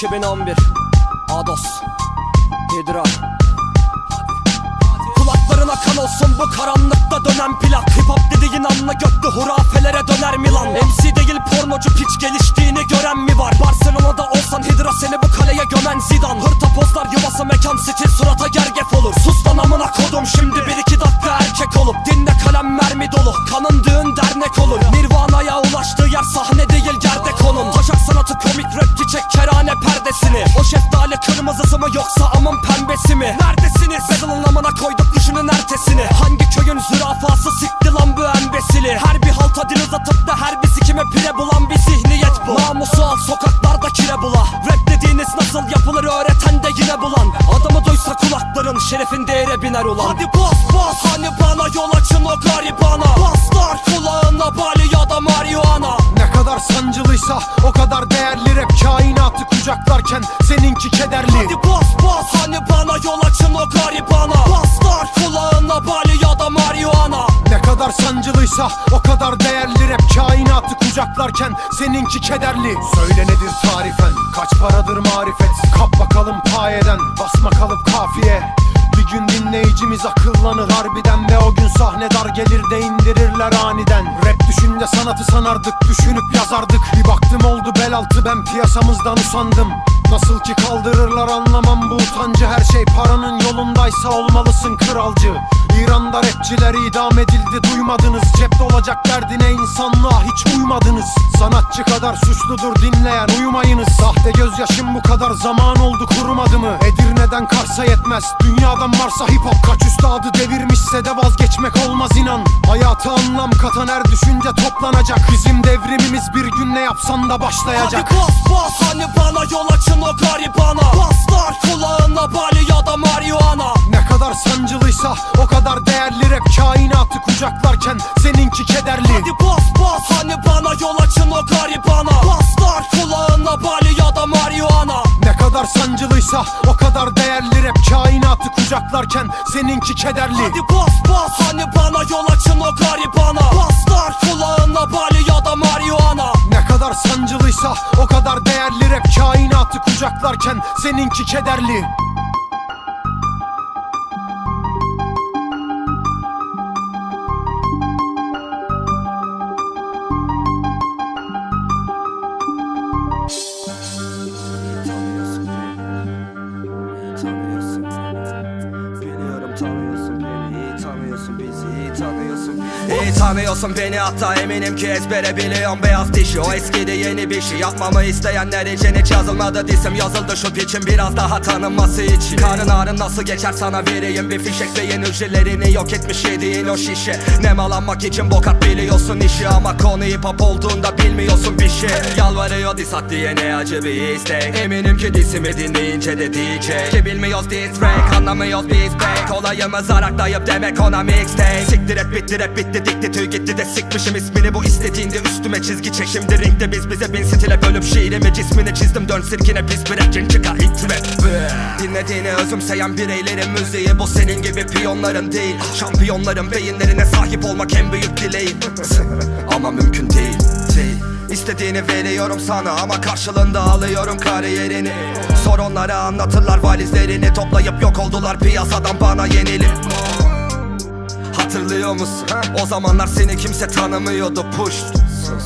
2011 Ados. Hidra. Kulaklarına kan olsun bu karanlıkta dönen plak. Hip hop dediğin anla göklü hurafelere döner mi lan MC değil pornocu piç geliştiğini gören mi var? Barcelona'da olsan Hidra seni bu kaleye gömen Zidane. Hırta pozlar yuvası mekan stil surata gergef olur. Sus lan amına kodum şimdi bir iki dakika erkek olup. Dinle kalem mermi dolu. Kanın düğün dernek olur. Nirvana'ya ulaştığı yer sahne değil sanatı komik rapçi çek kerane perdesini. O şeftali kırmızısı bas bas. Hani bana yol açın o garibana Baslar kulağına bali ya da marihuana. Ne kadar sancılıysa o kadar değerli rap kainatı kucaklarken seninki kederli. Hadi bas bas. Hani bana yol açın o garibana Baslar kulağına bali ya da marihuana. Ne kadar sancılıysa o kadar değerli rap kainatı kucaklarken seninki kederli. Söyle nedir tarifen? Kaç paradır marifet? Kap bakalım payeden. Basma kalıp kafiye bir gün dinleyicimiz akıllanır harbiden Ve o gün sahne dar gelir de indirirler aniden. Rap düşünce sanatı sanardık düşünüp yazardık. Bir baktım oldu bel altı ben piyasamızdan usandım. Nasıl ki kaldırırlar anlamam bu utancı. Her şey paranın yolundaysa olmalısın kralcı İran'da rapçiler idam edildi duymadınız. Cepte olacak derdine insanlığa hiç uymadınız. Sanatçı kadar suçludur dinleyen uyumayınız. Sahte gözyaşım bu kadar zaman oldu kurumadı mı? Edirne'den Kars'a yetmez. Dünyadan Mars'a hip hop kaç üstadı devirmişse de vazgeçmek olmaz inan. Hayata anlam katan her düşünce toplanacak. Bizim devrimimiz bir gün ne yapsan da başlayacak. Hadi bas bas hani bana yol açın o garibana. Baslar kulağına bali ya da marihuana. Ne kadar sancılıysa o kadar değerli rap kainatı kucaklarken seninki kederli. Hadi bas bas hani bana yol açın o garibana. Baslar kulağına bali ya da marihuana. Ne kadar sancılıysa o kadar değerli rap kainatı kucaklarken seninki kederli. Hadi bas bas hani bana yol açın o garibana. Baslar kulağına bali ya da marihuana. Ne kadar sancılıysa o kadar değerli rap kainatı kucaklarken seninki kederli tanıyorsun beni hatta eminim ki ezbere biliyorum. Beyaz dişi O eskidi yeni bir şey. Yapmamı isteyenler için hiç yazılmadı disim. Yazıldı şu piçin biraz daha tanınması için. Karın ağrın nasıl geçer sana vereyim. Bir fişek Beyin hücrelerini yok etmiş yediğin o şişe. Nemalanmak için bokat biliyorsun işi. Ama konu hip hop olduğunda bilmiyorsun bir şey. Yalvarıyor disat diye ne acı bir istek. Eminim ki disimi dinleyince de diyecek. Ki bilmiyoruz diss track anlamıyoruz biz pek Olayımız araklayıp demek ona mixtape. Siktir et bitti rap bitti dikti tüy gitti de sikmişim ismini. Bu istediğinde üstüme çizgi çek Şimdi ringde biz bize bin stile bölüp şiirimi cismini çizdim. Dön sirkine pis bir rapçin çıkar itme Dinlediğini özümseyen bireylerin müziği bu senin gibi piyonların değil. Şampiyonların beyinlerine sahip olmak en büyük dileğim. Ama mümkün değil, değil. İstediğini veriyorum sana ama karşılığında alıyorum kariyerini. Sor onlara anlatırlar valizlerini. Toplayıp yok oldular piyasadan bana yenilip Hatırlıyor musun? O zamanlar seni kimse tanımıyordu. Push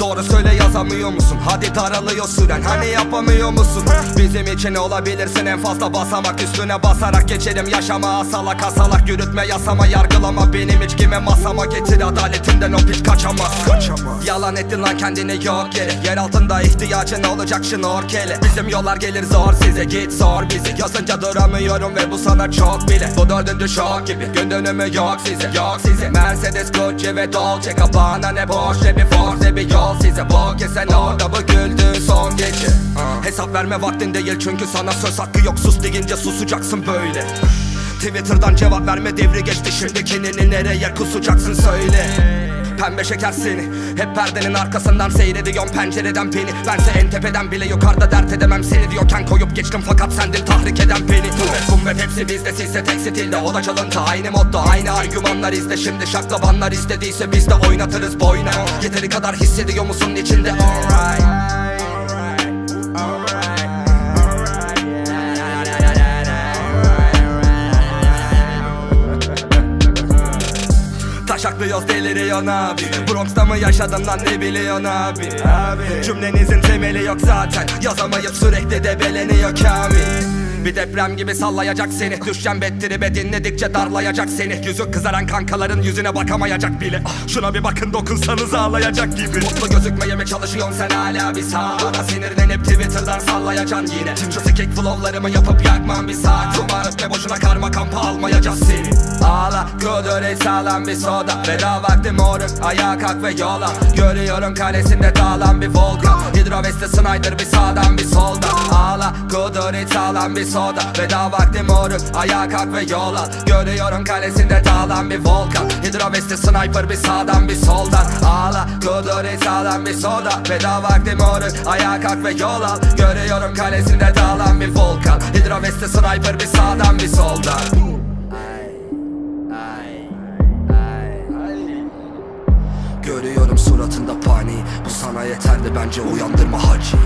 Doğru söyle yazamıyor musun? Hadi daralıyor süren. Hani yapamıyor musun? Bizim için olabilirsin. En fazla basamak Üstüne basarak geçerim. Yaşama asalak asalak Yürütme yasama yargılama. Benim hiç kime masama Getir. Adaletinden o piç kaçamaz. Kaçamaz. Yalan ettin lan kendini yok yere Yer altında ihtiyacın olacak şnorkele Bizim yollar gelir zor size git sor bizi. Yazınca duramıyorum ve bu sana çok bile. Bu dördüncü şok gibi. Gün dönümü yok size Yok size. Mercedes, Gucci ve Dolce Gabbana ne boş. Ne bir Ford ne bir yol size Bu kez sen orada bu güldüğün son gece. Hesap verme vaktin değil çünkü sana söz hakkı yok. Sus deyince susacaksın böyle. Twitter'dan cevap verme devri geçti. Şimdi kinini nereye kusacaksın söyle Pembe şeker seni. Hep perdenin arkasından seyrediyorsun pencereden beni. Bense en tepeden bile yukarıda dert edemem Seni diyorken koyup geçtim fakat sendin tahrik eden beni. Bum rap hepsi bizde. Sizse tek stilde O da çalıntı. Aynı modda aynı argümanlar izle. Şimdi şaklabanlar istediyse biz de oynatırız boyuna. Yeteri kadar hissediyor musun içinde? alright saklıyoruz deliriyorsun abi. Bronx'ta mı yaşadın lan ne biliyorsun abi? Abi. Cümlenizin temeli yok zaten. Yazamayıp sürekli debeleniyor Kamil. Bir deprem gibi sallayacak seni. Düşen bettiribe dinledikçe darlayacak seni. Yüzü kızaran kankaların yüzüne bakamayacak bile. Ah, Şuna bir bakın dokunsanız ağlayacak gibi. Mutlu gözükmeye mi çalışıyorsun sen hala bir Bana sinirlenip Twitter'dan sallayacaksın yine. Şu sikik flowlarımı yapıp yakmam bir saat. Umarım boşuna karma kampa almayacağız Kudure sağlam bir soda Veda vakti moruk. Ayağa kalk ve yola. Görüyorum kalesinde dağılan bir volkan Hidroveste sniper bir sağdan bir soldan. Ağla kudure sağlam bir soda Veda vakti moruk. Ayağa kalk ve yola. Görüyorum kalesinde dağılan bir volkan Hidroveste sniper bir sağdan bir soldan. Ağla kudure sağlam bir soda Veda vakti moruk. Ayağa kalk ve yola. Görüyorum kalesinde dağılan bir volkan Hidroveste sniper bir sağdan bir soldan Suratında pani. Bu sana yeterdi bence uyandırma hacı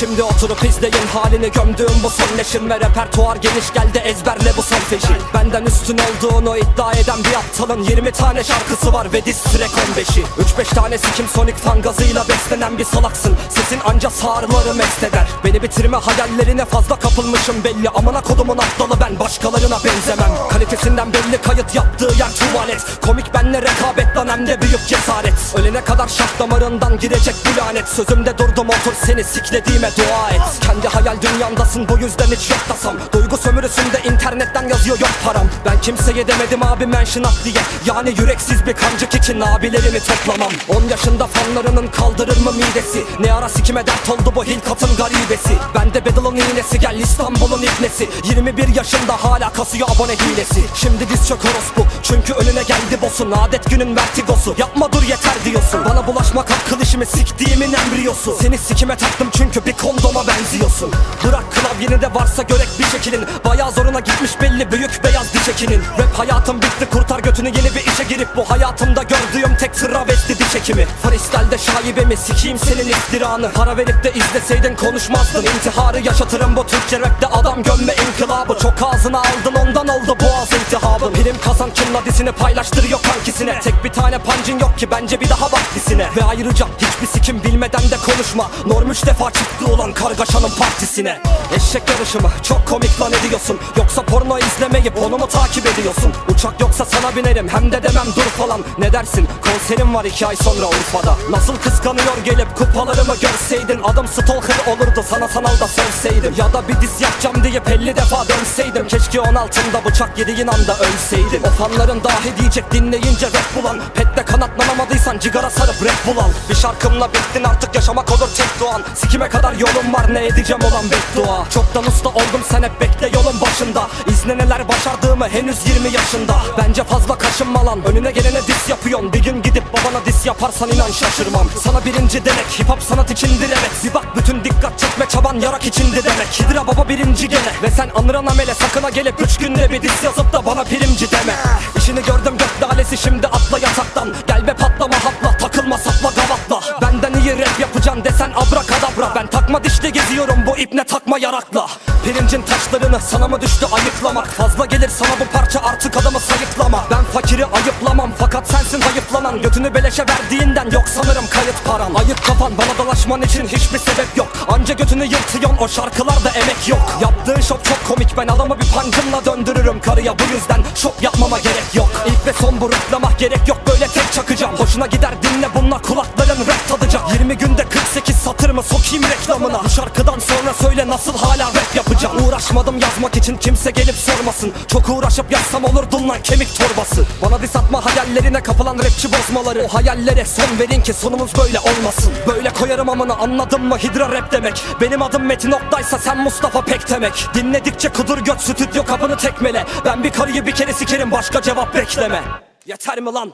Şimdi oturup izleyin halini gömdüğüm bu son leşim Ve repertuar geniş geldi ezberle bu son feşi Benden üstün olduğunu iddia eden bir aptalın 20 tane şarkısı var ve diz track 15'i 3-5 tanesi kim Sonic fan gazıyla beslenen bir salaksın. Sesin anca sağırları mest eder. Beni bitirme hayallerine fazla kapılmışım belli. Amına kodumun aptalı ben başkalarına benzemem. Kalitesinden belli kayıt yaptığı yer tuvalet. Komik benle rekabet lan hem de büyük cesaret. Ölene kadar şah damarından girecek bu lanet. Sözümde durdum otur seni siklediğime dua et. Kendi hayal dünyandasın bu yüzden hiç yok tasam Duygu sömürüsünde internetten yazıyor yok param. Ben kimseye demedim abi mention at diye. Yani yüreksiz bir kancık için abilerimi toplamam. 10 yaşında fanlarının kaldırır mı midesi? Ne ara sikime dert oldu bu hilkatın garibesi? Bende Bedel'ın iğnesi gel İstanbul'un ibnesi 21 yaşında hala kasıyor abone hilesi. Şimdi diz çök orospu çünkü önüne geldi boss'un. Adet günün vertigosu. Yapma dur yeter diyorsun. Bana bulaşmak akıl işimi siktiğimin embriyosu. Seni sikime taktım çünkü bir kondoma benziyorsun. Bırak klavyeni de varsa görek bir şekilin. Bayağı zoruna gitmiş belli büyük beyaz diş ekinin Rap hayatım bitti kurtar götünü yeni bir işe girip Bu hayatımda gördüğüm tek travesti diş ekimi Freestyle'de şaibemi sikeyim senin iftiranı. Para verip de izleseydin konuşmazdın. İntiharı yaşatırım bu Türkçe rapte. Adam gömme inkılabı. Çok ağzına aldın ondan oldu boğaz iltihabı Prim kazan kimla dizini paylaştırıyor kankisine. Tek bir tane pancın yok ki bence bir daha bak dizine. Ve ayrıca hiçbir sikim bilmeden de konuşma. Norm üç defa çıktı ulan kargaşanın partisine. Eşek yarışı mı? Çok komik lan ediyorsun. Yoksa porno izlemeyip onu mu takip ediyorsun? Uçak yoksa sana binerim hem de demem dur falan. Ne dersin? Konserim var iki ay sonra Urfa'da. Nasıl kıskanıyor gelip kupalarımı görseydin? Adım stalker olurdu sana sanalda sövseydim Ya da bir diz yapacağım deyip 50 defa dönseydim. Keşke on altında bıçak yediğin anda ölseydim. O fanların dahi diyecek dinleyince rap bulan Pette kanatlanamadıysan cigara sarıp rap bul al. Bir şarkımla bittin artık yaşamak olur tek doğan. Sikime kadar yolum var ne edeceğim olan beddua. Çoktan usta oldum sen hep bekle yolun başında. İzle neler başardığımı henüz 20 yaşında. Bence fazla kaşınma lan önüne gelene dis yapıyorsun. Bir gün gidip babana dis yaparsan inan şaşırmam. Sana birinci demek hip hop sanat içindir evet. Bir bak bütün dikkat çekme çaban yarak içindi demek. Hidra baba birinci gene. Ve sen anıran amele sakına gelip üç günde bir dis yazıp da bana primci deme. İşini gördüm gök dalesi şimdi atla yataktan. Gel be patlama hapla takılma sapla gavatla. Benden iyi rap yapacaksın desen abrakadabra. Ben takma dişli geziyorum bu ipne takma yarakla Pirincin taşlarını sana mı düştü ayıklamak Fazla gelir sana bu parça artık adamı sayıklama. Ben fakiri ayıplamam fakat sensin hayıflanan Götünü beleşe verdiğinden yok sanırım kayıt paran. Ayıp kafan bana dalaşman için hiçbir sebep yok. Anca götünü yırtıyorsun o şarkılarda emek yok. Yaptığın şok çok komik ben adamı bir pancımla döndürürüm. Karıya Bu yüzden şok yapmama gerek yok. İlk ve son bu reklamak gerek yok böyle tek çakacağım. Hoşuna gider dinle bununla kulakların rap tadacak. 20 günde 48 satır mı sokayım reklamına? Bu şarkıdan sonra söyle nasıl hala rap yapacağım Uğraşmadım yazmak için kimse gelip sormasın. Çok uğraşıp yazsam olurdun lan kemik torbası. Bana dis atma hayallerine kapılan rapçi bozmaları. O hayallere son verin ki sonumuz böyle olmasın. Böyle koyarım amına anladın mı? Hidra rap demek. Benim adım Metin Oktay'sa sen Mustafa Pek demek. Dinledikçe kudur göt stüdyo kapını tekmele. Ben bir karıyı bir kere sikerim başka cevap bekleme. Yeter mi lan?